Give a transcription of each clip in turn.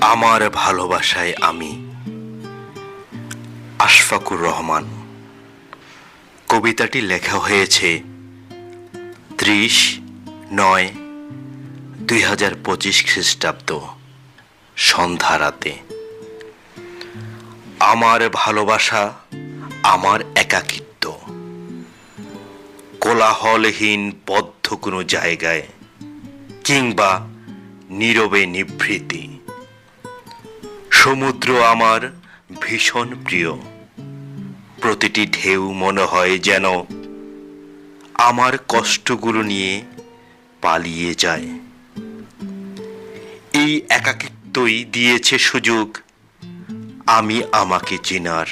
আমার ভালোবাসায় আমি আশফাকুর রহমান। কবিতাটি লেখা হয়েছে ত্রিশ নয় দুই হাজার পঁচিশ খ্রিস্টাব্দ সন্ধ্যা রাতে। আমার ভালোবাসা আমার একাকিত্ব। কোলাহলহীন বদ্ধ কোনো জায়গায় কিংবা নীরবে নিভৃতি। সমুদ্র আমার ভীষণ প্রিয়। প্রতিটি ঢেউ মনে হয় যেন আমার কষ্টগুলো নিয়ে পালিয়ে যায়। এই একাকিত্বই দিয়েছে সুযোগ আমি আমাকে চেনার।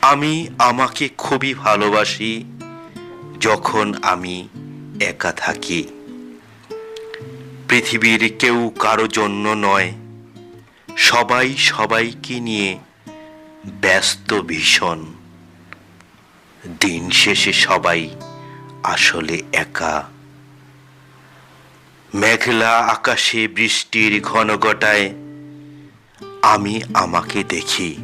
আমি আমাকে খুবই ভালোবাসি যখন আমি একা থাকি। পৃথিবীর কেউ কারও জন্য নয়। সবাই সবাইকে নিয়ে ব্যস্ত ভীষণ। দিন শেষে সবাই আসলে একা। মেঘলা আকাশে বৃষ্টির ঘন ঘটায় আমি আমাকে দেখি।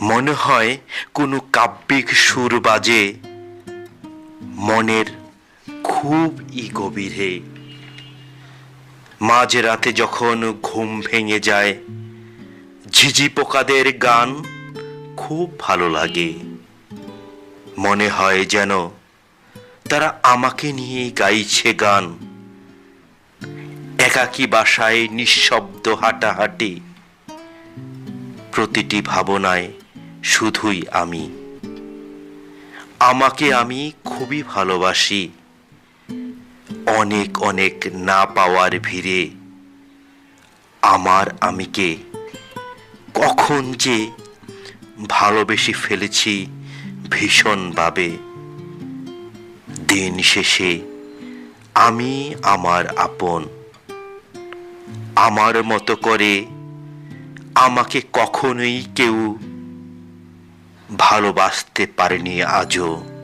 মনে হয় কোনো কাব্যিক সুর বাজে। মনের খুব ই গভীরে মাঝ রাতে যখন ঘুম ভেঙে যায়, ঝিঝি পোকাদের গান খুব ভালো লাগে। মনে হয় যেন তারা আমাকে নিয়ে গাইছে গান। একাকী বাসায় নিঃশব্দ হাঁটাহাঁটি। প্রতিটি ভাবনায় শুধুই আমি। আমাকে আমি খুবই ভালোবাসি। অনেক অনেক না পাওয়ার ভিড়ে আমার আমিকে কখন যে ভালোবেসে ফেলেছি ভীষণভাবে। দিন শেষে আমি, আমার আপন, আমার মতো করে আমাকে কখনোই কেউ ভালোবাসতে পারেনি আজও।